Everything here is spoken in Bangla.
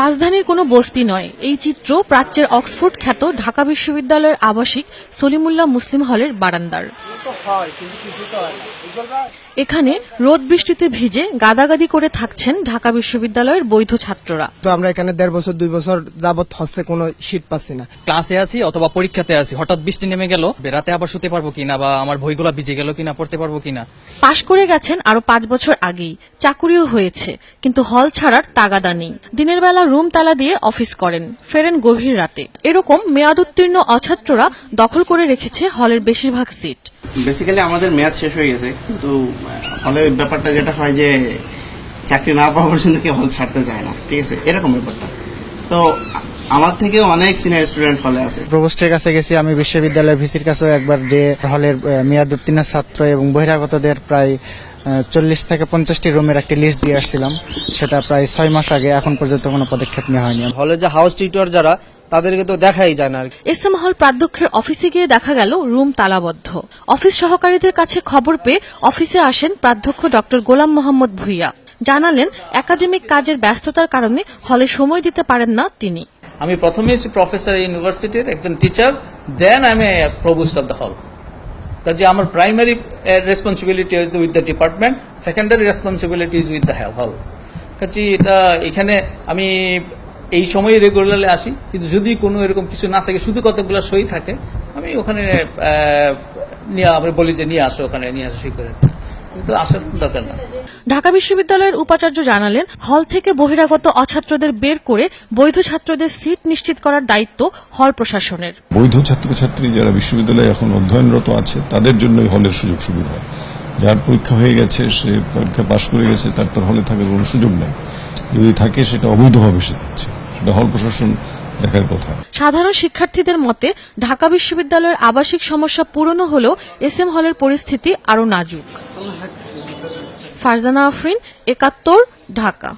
রাজধানীর কোনো বস্তি নয়। এই চিত্র প্রাচ্যের অক্সফোর্ড খ্যাত ঢাকা বিশ্ববিদ্যালয়ের আবাসিক সলিমুল্লাহ মুসলিম হলের বারান্দার। এখানে রোদ বৃষ্টিতে ভিজে গাদাগাদি করে থাকছেন ঢাকা বিশ্ববিদ্যালয়ের বৈধ ছাত্ররা। তো আমরা এখানে দেড় বছর দুই বছর যাবত হস্তে কোনো শীত পাচ্ছি না। ক্লাসে আছি অথবা পরীক্ষাতে আছি। হঠাৎ বৃষ্টি নেমে গেল। বেড়াতে আবার শুতে পারব কিনা বা আমার বইগুলো ভিজে গেল কিনা পড়তে পারব কিনা? পাশ করে গেছেন আরও পাঁচ বছর আগেই। চাকুরিও হয়েছে কিন্তু হল ছাড়ার তাগাদা নেই। দিনের বেলা রুম তালা দিয়ে অফিস করেন ফেরেন গভীর রাতে। এরকম মেয়াদোত্তীর্ণ অছাত্ররা দখল করে রেখেছে হলের বেশিরভাগ সিট। বেসিক্যালি আমাদের মেয়াদ শেষ হয়ে গেছে, কিন্তু হলে ব্যাপারটা যেটা হয় যে, চাকরি না পাওয়া পর্যন্ত কেউ হল ছাড়তে চায় না, ঠিক আছে? এরকম ব্যাপারটা। তো, আমার থেকে অনেক সিনিয়র স্টুডেন্ট হলে আছে। প্রভোস্টের কাছে গেছি, আমি বিশ্ববিদ্যালয়ের ভিসির কাছেও একবার যে হলের মেয়াদ উত্তীর্ণ ছাত্র এবং বহিরাগতদের প্রায় চল্লিশ থেকে পঞ্চাশটি রুমের একটি লিস্ট দিয়ে আসছিলাম। সেটা প্রায় ছয় মাস আগে এখন পর্যন্ত কোনো পদক্ষেপ নেওয়া হয়নি। হলে যে হাউস টিউটর যারা তাদেরকে তো দেখাই যায় না আর কি। এস এম হল প্রাধ্যক্ষের অফিসে গিয়ে দেখা গেল রুম তালাবদ্ধ। অফিস সহকারীদের কাছে খবর পেয়ে অফিসে আসেন প্রাধ্যক্ষ ডক্টর গোলাম মোহাম্মদ ভুইয়া। জানালেন একাডেমিক কাজের ব্যস্ততার কারণে হলে সময় দিতে পারেন না তিনি। আমি প্রথমে প্রফেসর ইউনিভার্সিটির একজন টিচার দেন আমি প্রভুস্ট অফ দ্য হল কাজে আমার primary responsibility is with the department secondary responsibility is with the hall কাজে এটা এখানে আমি এই সময় রেগুলারলি আসি, কিন্তু যদি কোনো এরকম কিছু না থাকে, শুধু কতগুলো সই থাকে, আমি ওখানে নিয়ে, আমি বলি যে নিয়ে আসো, ওখানে নিয়ে আসো, সই করে কিন্তু আসার দরকার না। ঢাকা বিশ্ববিদ্যালয়ের উপাচার্য জানালেন হল থেকে বহিরাগত অছাত্রদের বের করে বৈধ ছাত্রদের সিট নিশ্চিত করার দায়িত্ব হল প্রশাসনের। বৈধ ছাত্রছাত্রী যারা বিশ্ববিদ্যালয়ে এখন অধ্যয়নরত আছে তাদের জন্যই হলের সুযোগ সুবিধা। যার পরীক্ষা হয়ে গেছে সে পরীক্ষা পাশ করে গেছে তার তো হলে থাকার কোনো সুযোগ নেই। যদি থাকে সেটা অবৈধভাবে সে থাকছে সেটা হল প্রশাসন দেখার কথা। সাধারণ শিক্ষার্থীদের মতে ঢাকা বিশ্ববিদ্যালয়ের আবাসিক সমস্যা পুরনো হলেও এস এম হলের পরিস্থিতি আরও নাজুক। ফারজানা আফরিন একাত্তর ঢাকা।